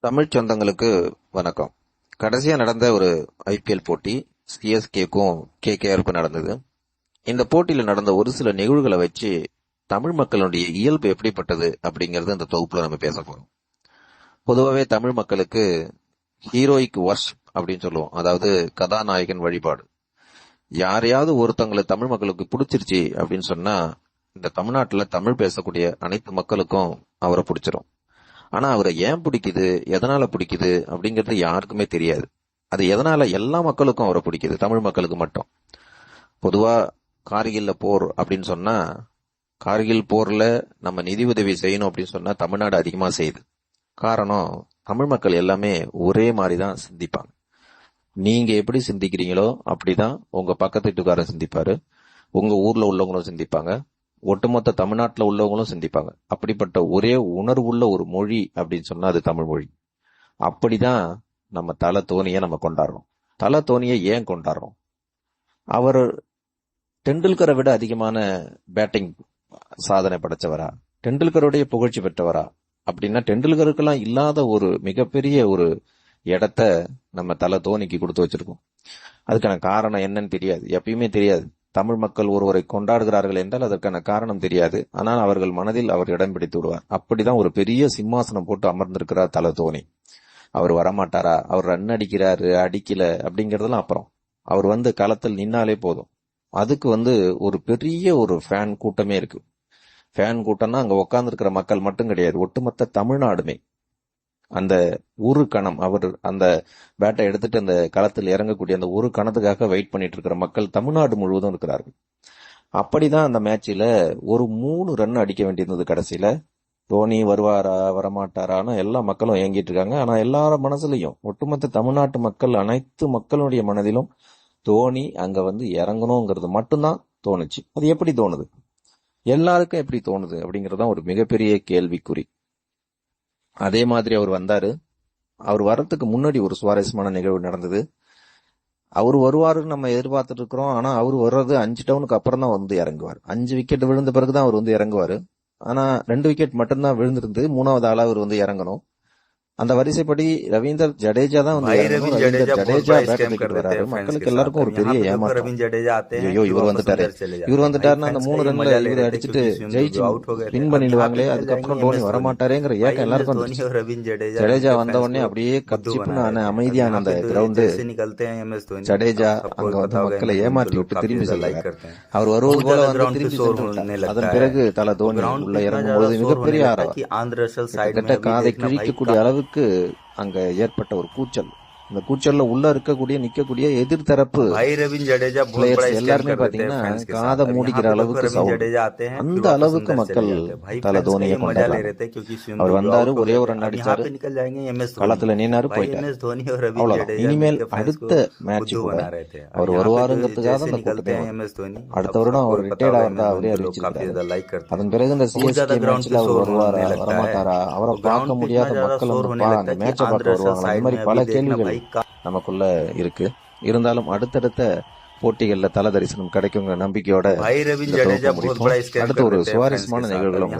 தமிழ் சொந்தங்களுக்கு வணக்கம். கடைசியா நடந்த ஒரு ஐபிஎல் போட்டி சிஎஸ்கேக்கும் கேகேஆருக்கும் நடந்தது. இந்த போட்டியில நடந்த ஒரு சில நிகழ்வுகளை வச்சு தமிழ் மக்களுடைய இயல்பு எப்படிப்பட்டது அப்படிங்கறது இந்த தொகுப்புல நம்ம பேச போறோம். பொதுவாகவே தமிழ் மக்களுக்கு ஹீரோயிக் ஒர்ஷ் அப்படின்னு சொல்லுவோம். அதாவது கதாநாயகன் வழிபாடு. யாரையாவது ஒருத்தங்களை தமிழ் மக்களுக்கு பிடிச்சிருச்சு அப்படின்னு சொன்னா இந்த தமிழ்நாட்டுல தமிழ் பேசக்கூடிய அனைத்து மக்களுக்கும் அவரை பிடிச்சிரும். ஆனா அவரை ஏன் பிடிக்குது? எதனால பிடிக்குது? அப்படிங்கிறது யாருக்குமே தெரியாது. அது எதனால எல்லா மக்களுக்கும் அவரை பிடிக்குது? தமிழ் மக்களுக்கு மட்டும். பொதுவா கார்கில்ல போர் அப்படின்னு சொன்னா கார்கில் போர்ல நம்ம நிதி உதவி செய்யணும் அப்படின்னு சொன்னா தமிழ்நாடு அதிகமா செய்யுது. காரணம் தமிழ் மக்கள் எல்லாமே ஒரே மாதிரி தான் சிந்திப்பாங்க. நீங்க எப்படி சிந்திக்கிறீங்களோ அப்படிதான் உங்க பக்கத்து வீட்டுக்காரன் சிந்திப்பாரு. உங்க ஊர்ல உள்ளவங்களும் சிந்திப்பாங்க. ஒட்டுமொத்த தமிழ்நாட்டில் உள்ளவங்களும் சிந்திப்பாங்க. அப்படிப்பட்ட ஒரே உணர்வுள்ள ஒரு மொழி அப்படின்னு சொன்னா அது தமிழ் மொழி. அப்படிதான் நம்ம தல தோனியை நம்ம கொண்டாடுறோம். தல தோனியை ஏன் கொண்டாடுறோம்? அவர் டெண்டுல்கரை விட அதிகமான பேட்டிங் சாதனை படைச்சவரா? டெண்டுல்கருடைய புகழ்ச்சி பெற்றவரா? அப்படின்னா டெண்டுல்கருக்கெல்லாம் இல்லாத ஒரு மிகப்பெரிய ஒரு இடத்த நம்ம தலை தோனிக்கு கொடுத்து வச்சிருக்கோம். அதுக்கான காரணம் என்னன்னு தெரியாது. எப்பயுமே தெரியாது. தமிழ் மக்கள் ஒருவரை கொண்டாடுகிறார்கள் என்றால் அதற்கான காரணம் தெரியாது. ஆனால் அவர்கள் மனதில் அவர் இடம் பிடித்து விடுவார். அப்படிதான் ஒரு பெரிய சிம்மாசனம் போட்டு அமர்ந்திருக்கிறார் தல தோனி. அவர் வரமாட்டாரா? அவர் ரன் அடிக்கிறாரு அடிக்கல அப்படிங்கறதெல்லாம் அப்புறம். அவர் வந்து களத்தில் நின்னாலே போதும். அதுக்கு வந்து ஒரு பெரிய ஒரு ஃபேன் கூட்டமே இருக்கு. ஃபேன் கூட்டம்னா அங்க உட்கார்ந்து இருக்கிற மக்கள் மட்டும் கிடையாது. ஒட்டுமொத்த தமிழ்நாடுமே. அந்த ஒரு கணம் அவர் அந்த பேட்டை எடுத்துட்டு அந்த களத்தில் இறங்கக்கூடிய அந்த ஒரு கணத்துக்காக வெயிட் பண்ணிட்டு இருக்கிற மக்கள் தமிழ்நாடு முழுவதும் இருக்கிறார்கள். அப்படிதான் அந்த மேட்சில் ஒரு மூணு ரன் அடிக்க வேண்டியிருந்தது கடைசியில. தோனி வருவாரா வரமாட்டாரான்னு எல்லா மக்களும் இயங்கிட்டு இருக்காங்க. ஆனா எல்லார மனசுலயும் ஒட்டுமொத்த தமிழ்நாட்டு மக்கள் அனைத்து மக்களுடைய மனதிலும் தோனி அங்க வந்து இறங்கணுங்கிறது மட்டும்தான் தோணுச்சு. அது எப்படி தோணுது? எல்லாருக்கும் எப்படி தோணுது அப்படிங்கறது தான் ஒரு மிகப்பெரிய கேள்விக்குறி. அதே மாதிரி அவர் வந்தாரு. அவர் வர்றதுக்கு முன்னாடி ஒரு சுவாரஸ்யமான நிகழ்வு நடந்தது. அவர் வருவாருன்னு நம்ம எதிர்பார்த்துட்டு இருக்கிறோம். ஆனா அவர் வர்றது அஞ்சு டவுனுக்கு அப்புறம் தான் வந்து இறங்குவார். அஞ்சு விக்கெட் விழுந்த பிறகுதான் அவர் வந்து இறங்குவார். ஆனா ரெண்டு விக்கெட் மட்டும்தான் விழுந்திருந்து மூணாவது ஆளா அவர் வந்து இறங்கணும். அந்த வரிசைப்படி ரவீந்தர் ஜடேஜா தான் வந்து ஜடேஜா ஜடேஜா மக்களுக்கு எல்லாருக்கும் ஒரு பெரிய ஏமாற்றம். ஐயோ இவர் வந்துட்டாரு. இவர் வந்துட்டாருன்னா அந்த மூணு ரன்ல இவர் அடிச்சுட்டு ஜெயிச்சு வின் பண்ணிடுவாங்களே அதுக்கப்புறம் டோனி வரமாட்டாரேங்கிற ஏக்கம் எல்லாருக்கும் ஜடேஜா வந்த உடனே அப்படியே கப்சிப்புன்னு அமைதியான அந்த கிரவுண்டு ஜடேஜா அங்க வந்து மக்களை ஏமாற்றி விட்டு திரும்பி செல்லுங்க அவர் வருவது போல வந்து திரும்பி அதன் பிறகு தலை தோனி உள்ள இறங்கும் போது மிகப்பெரிய ஆர்வம் கிட்ட காதை கிழிக்கக்கூடிய அளவுக்கு அங்க ஏற்பட்ட ஒரு கூச்சல். இந்த கூச்சல்ல உள்ள இருக்கக்கூடிய நிக்கக்கூடிய எதிர்த்தரப்பு எல்லாருமே பாத்தீங்கன்னா காத மூடிக்கிற அளவுக்கு அந்த அளவுக்கு மக்கள் தல தோனியை அவர் வந்தாரு ஒரே ஒரு அடிச்சாரு களத்துல நின்னாரு போயிட்டாரு. இனிமேல் அடுத்த மேட்ச் அவர் வருவாருங்கிறதுக்காக அந்த கூட்டத்தை அடுத்த வருடம் அவர் ரிட்டையர்ட் ஆகிறதா அவரே அறிவிச்சிருக்காரு அதன் பிறகு இந்த சிஎஸ்கே மேட்ச்ல அவர் வருவாரா வரமாட்டாரா அவரை பார்க்க முடியாத மக்கள் அந்த மேட்சை பார்க்க வருவாங்க அது மாதிரி பல கேள்விகள் நமக்குள்ள இருக்கு. இருந்தாலும் அடுத்தடுத்த போட்டிகளில் தல தரிசனம் கிடைக்குங்கிற நம்பிக்கையோட அடுத்த ஒரு சுவாரஸ்யமான நிகழ்வுகளும்